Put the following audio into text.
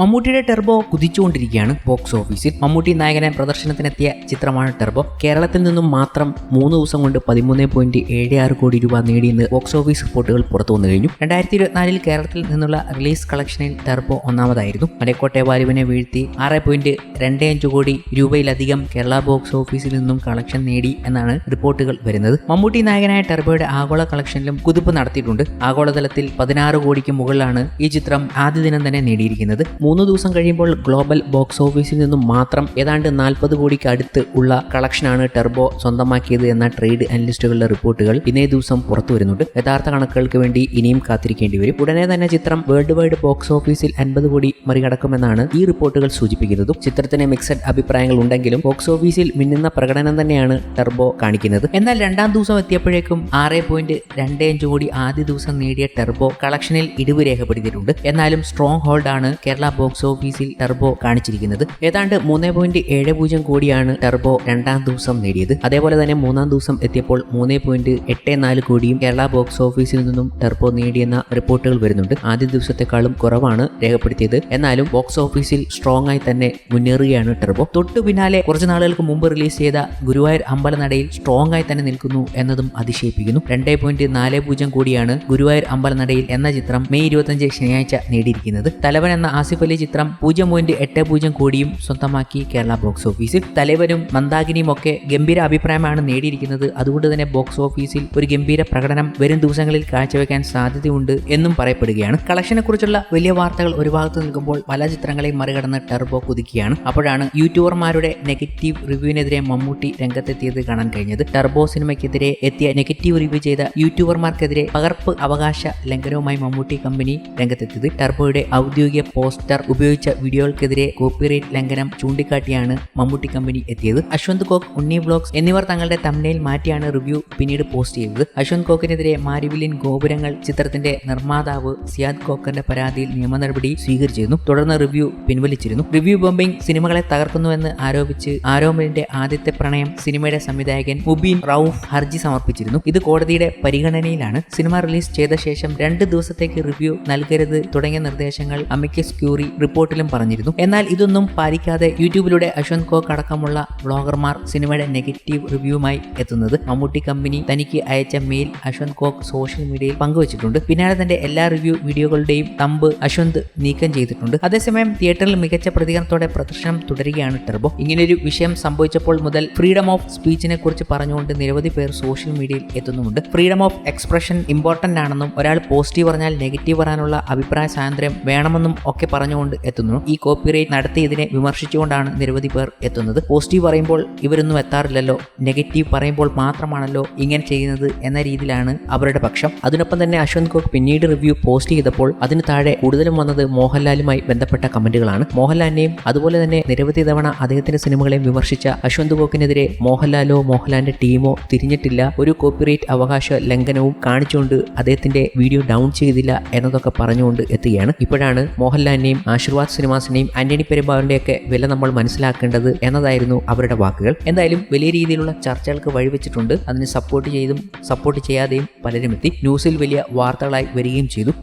മമ്മൂട്ടിയുടെ Turbo കുതിച്ചുകൊണ്ടിരിക്കുകയാണ് box ഓഫീസിൽ മമ്മൂട്ടി നായകനെ പ്രദർശനത്തിനെത്തിയ ചിത്രമാണ് ടെർബോ. കേരളത്തിൽ നിന്നും മാത്രം മൂന്ന് ദിവസം കൊണ്ട് പതിമൂന്ന് പോയിന്റ് ഏഴ് ആറ് കോടി രൂപ നേടിയെന്ന് ബോക്സ് ഓഫീസ് റിപ്പോർട്ടുകൾ പുറത്തു വന്നു കഴിഞ്ഞു. രണ്ടായിരത്തി ഇരുപത്തിനാലിൽ കേരളത്തിൽ നിന്നുള്ള റിലീസ് കളക്ഷനിൽ ടെർബോ ഒന്നാമതായിരുന്നു. മലക്കോട്ടെ വാലുവിനെ വീഴ്ത്തി ആറ് പോയിന്റ് രണ്ട് അഞ്ച് കോടി രൂപയിലധികം കേരള ബോക്സ് ഓഫീസിൽ നിന്നും കളക്ഷൻ നേടി എന്നാണ് റിപ്പോർട്ടുകൾ വരുന്നത്. മമ്മൂട്ടി നായകനായ ടെർബോയുടെ ആഗോള കളക്ഷനിലും കുതിപ്പ് നടത്തിയിട്ടുണ്ട്. ആഗോളതലത്തിൽ പതിനാറ് കോടിക്ക് മുകളിലാണ് ഈ ചിത്രം ആദ്യ ദിനം തന്നെ നേടിയിരിക്കുന്നത്. മൂന്ന് ദിവസം കഴിയുമ്പോൾ ഗ്ലോബൽ ബോക്സ് ഓഫീസിൽ നിന്നും മാത്രം ഏതാണ്ട് നാൽപ്പത് കോടിക്ക് അടുത്ത് ഉള്ള കളക്ഷനാണ് ടെർബോ സ്വന്തമാക്കിയത് എന്ന ട്രേഡ് അനലിസ്റ്റുകളുടെ റിപ്പോർട്ടുകൾ ഇന്നേ ദിവസം പുറത്തു വരുന്നുണ്ട്. യഥാർത്ഥ കണക്കുകൾക്ക് വേണ്ടി ഇനിയും കാത്തിരിക്കേണ്ടി വരും. ഉടനെ തന്നെ ചിത്രം വേൾഡ് വൈഡ് ബോക്സ് ഓഫീസിൽ അൻപത് കോടി മറികടക്കുമെന്നാണ് ഈ റിപ്പോർട്ടുകൾ സൂചിപ്പിക്കുന്നത്. ചിത്രത്തിന് മിക്സഡ് അഭിപ്രായങ്ങൾ ഉണ്ടെങ്കിലും ബോക്സ് ഓഫീസിൽ മിന്നുന്ന പ്രകടനം തന്നെയാണ് ടെർബോ കാണിക്കുന്നത്. എന്നാൽ രണ്ടാം ദിവസം എത്തിയപ്പോഴേക്കും ആറ് പോയിന്റ് രണ്ട് അഞ്ച് കോടി ആദ്യ ദിവസം നേടിയ ടെർബോ കളക്ഷനിൽ ഇടിവ് രേഖപ്പെടുത്തിയിട്ടുണ്ട്. എന്നാലും സ്ട്രോങ് ഹോൾഡാണ് കേരള ബോക്സ് ഓഫീസിൽ ടെർബോ കാണിച്ചിരിക്കുന്നത്. ഏതാണ്ട് മൂന്ന് പോയിന്റ് ഏഴ് പൂജ്യം കോടിയാണ് ടെർബോ രണ്ടാം ദിവസം നേടിയത്. അതേപോലെ തന്നെ മൂന്നാം ദിവസം എത്തിയപ്പോൾ മൂന്ന് പോയിന്റ് എട്ട് നാല് കോടിയും കേരള ബോക്സ് ഓഫീസിൽ നിന്നും ടെർബോ നേടിയെന്ന റിപ്പോർട്ടുകൾ വരുന്നുണ്ട്. ആദ്യ ദിവസത്തെക്കാളും കുറവാണ് രേഖപ്പെടുത്തിയത്. എന്നാലും ബോക്സ് ഓഫീസിൽ സ്ട്രോങ് ആയി തന്നെ മുന്നേറുകയാണ് ടെർബോ. തൊട്ടു പിന്നാലെ കുറച്ച് നാളുകൾക്ക് മുമ്പ് റിലീസ് ചെയ്ത ഗുരുവായൂർ അമ്പലനടയിൽ സ്ട്രോങ് ആയി തന്നെ നിൽക്കുന്നു എന്നതും അതിശയിപ്പിക്കുന്നു. രണ്ടേ പോയിന്റ് നാല് പൂജ്യം കോടിയാണ് ഗുരുവായൂർ അമ്പലനടയിൽ എന്ന ചിത്രം മെയ് ഇരുപത്തഞ്ച് ശനിയാഴ്ച നേടിയിരിക്കുന്നത്. തലവൻ എന്ന ആസിഫ് അലി ചിത്രം പൂജ്യം പോയിന്റ് എട്ട് പൂജ്യം കോടിയും സ്വന്തമാക്കി കേരള ബോക്സ് ഓഫീസിൽ തലവനും മന്ദാകിനിയും ഒക്കെ ഗംഭീര അഭിപ്രായമാണ് നേടിയിരിക്കുന്നത്. അതുകൊണ്ട് തന്നെ ബോക്സ് ഓഫീസിൽ ഒരു ഗംഭീര പ്രകടനം വരും ദിവസങ്ങളിൽ കാഴ്ചവെക്കാൻ സാധ്യതയുണ്ട് എന്നും പറയപ്പെടുകയാണ്. കളക്ഷനെ കുറിച്ചുള്ള വലിയ വാർത്തകൾ ഒരു ഭാഗത്ത് നിൽക്കുമ്പോൾ പല ചിത്രങ്ങളെയും മറികടന്ന് ടെർബോ കുതിക്കുകയാണ്. അപ്പോഴാണ് യൂട്യൂബർമാരുടെ നെഗറ്റീവ് റിവ്യൂവിനെതിരെ മമ്മൂട്ടി രംഗത്തെത്തിയത് കാണാൻ കഴിഞ്ഞത്. ടെർബോ സിനിമയ്ക്കെതിരെ എത്തിയ നെഗറ്റീവ് റിവ്യൂ ചെയ്ത യൂട്യൂബർമാർക്കെതിരെ പകർപ്പ് അവകാശ ലംഘനവുമായി മമ്മൂട്ടി കമ്പനി രംഗത്തെത്തിയത്. ടെർബോയുടെ ഔദ്യോഗിക പോസ്റ്റർ ഉപയോഗിച്ച വീഡിയോകൾക്കെതിരെ കോപ്പിറൈറ്റ് ലംഘനം ചൂണ്ടിക്കാട്ടിയാണ് മമ്മൂട്ടി കമ്പനി എത്തിയത്. അശ്വന്ത് കോക്ക് ഉണ്ണി ബ്ലോഗ്സ് എന്നിവർ തങ്ങളുടെ തമ്മനയിൽ മാറ്റിയാണ് റിവ്യൂ പിന്നീട് പോസ്റ്റ് ചെയ്തത്. അശ്വന്ത് കോക്കിനെതിരെ മാരിവിലിൻ ഗോപുരങ്ങൾ ചിത്രത്തിന്റെ നിർമ്മാതാവ് സിയാദ് കോക്കറിന്റെ പരാതിയിൽ നിയമ നടപടി സ്വീകരിച്ചിരുന്നു. തുടർന്ന് റിവ്യൂ പിൻവലിച്ചിരുന്നു. റിവ്യൂ ബോംബിംഗ് സിനിമകളെ തകർക്കുന്നുവെന്ന് ആരോപിച്ച് ആരോമലിന്റെ ആദ്യത്തെ പ്രണയം സിനിമയുടെ സംവിധായകൻ മുബീൻ റൌഫ് ഹർജി സമർപ്പിച്ചിരുന്നു. ഇത് കോടതിയുടെ പരിഗണനയിലാണ്. സിനിമ റിലീസ് ചെയ്ത ശേഷം രണ്ട് ദിവസത്തേക്ക് റിവ്യൂ നൽകരുത് തുടങ്ങിയ നിർദ്ദേശങ്ങൾ അമിക്കസ് ക്യൂറി റിപ്പോർട്ടിലും പറഞ്ഞിരുന്നു. എന്നാൽ ഇതൊന്നും പാലിക്കാതെ യൂട്യൂബിലൂടെ അശ്വന്ത് കോക്ക് അടക്കമുള്ള വ്ളോഗർമാർ സിനിമയുടെ നെഗറ്റീവ് റിവ്യൂമായി എത്തുന്നത് മമ്മൂട്ടി കമ്പനി തനിക്ക് അയച്ച മെയിൽ അശ്വന്ത് കോക്ക് സോഷ്യൽ മീഡിയയിൽ പങ്കുവച്ചിട്ടുണ്ട്. പിന്നാലെ തന്റെ എല്ലാ റിവ്യൂ വീഡിയോകളുടെയും തമ്പ് അശ്വന്ത് നീക്കം ചെയ്തിട്ടുണ്ട്. അതേസമയം തിയേറ്ററിൽ മികച്ച പ്രതികരണത്തോടെ പ്രദർശനം തുടരുകയാണ് ടെർബോ. ഇങ്ങനെയൊരു വിഷയം സംഭവിച്ചപ്പോൾ മുതൽ ഫ്രീഡം ഓഫ് സ്പീച്ചിനെ കുറിച്ച് പറഞ്ഞുകൊണ്ട് നിരവധി പേർ സോഷ്യൽ മീഡിയയിൽ എത്തുന്നുമുണ്ട്. ഫ്രീഡം ഓഫ് എക്സ്പ്രഷൻ ഇമ്പോർട്ടന്റ് ആണെന്നും ഒരാൾ പോസിറ്റീവ് പറഞ്ഞാൽ നെഗറ്റീവ് പറയാനുള്ള അഭിപ്രായ സ്വാതന്ത്ര്യം വേണമെന്നും ഒക്കെ പറഞ്ഞുകൊണ്ട് എത്തുന്നു. ഈ കോപ്പിറൈറ്റ് നടത്തിയതിനെ വിമർശിച്ചുകൊണ്ടാണ് നിരവധി പേർ എത്തുന്നത്. പോസിറ്റീവ് പറയുമ്പോൾ ഇവരൊന്നും എത്താറില്ലല്ലോ. നെഗറ്റീവ് പറയുമ്പോൾ മാത്രമാണല്ലോ ഇങ്ങനെ ചെയ്യുന്നത് എന്ന രീതിയിലാണ് അവരുടെ പക്ഷം. അതിനൊപ്പം തന്നെ അശ്വന്ത് കോക്ക് പിന്നീട് റിവ്യൂ പോസ്റ്റ് ചെയ്തപ്പോൾ അതിന് താഴെ കൂടുതലും വന്നത് മോഹൻലാലുമായി ബന്ധപ്പെട്ട കമന്റുകളാണ്. മോഹൻലാലിനെയും അതുപോലെ തന്നെ നിരവധി തവണ അദ്ദേഹത്തിന്റെ സിനിമകളെയും വിമർശിച്ച അശ്വന്ത് കോക്കിനെതിരെ മോഹൻലാലോ മോഹൻലാലിന്റെ ടീമോ തിരിഞ്ഞിട്ടില്ല. ഒരു കോപ്പിറൈറ്റ് അവകാശ ലംഘനവും കാണിച്ചുകൊണ്ട് അദ്ദേഹത്തിന്റെ വീഡിയോ ഡൗൺ ചെയ്തില്ല എന്നതൊക്കെ പറഞ്ഞുകൊണ്ട് എത്തുകയാണ്. ഇപ്പോഴാണ് മോഹൻലാലിനെയും ആശീർവാദ് സിനിമാസിന്റെയും ആന്റണി പെരുമ്പാവിന്റെയൊക്കെ വില നമ്മൾ മനസ്സിലാക്കേണ്ടത് എന്നതായിരുന്നു അവരുടെ വാക്കുകൾ. എന്തായാലും വലിയ രീതിയിലുള്ള ചർച്ചകൾക്ക് വഴിവെച്ചിട്ടുണ്ട് അതിന് സപ്പോർട്ട് ചെയ്തും സപ്പോർട്ട് ചെയ്യാതെയും പലരും എത്തി ന്യൂസിൽ വലിയ വാർത്തകളായി വരികയും ചെയ്തു.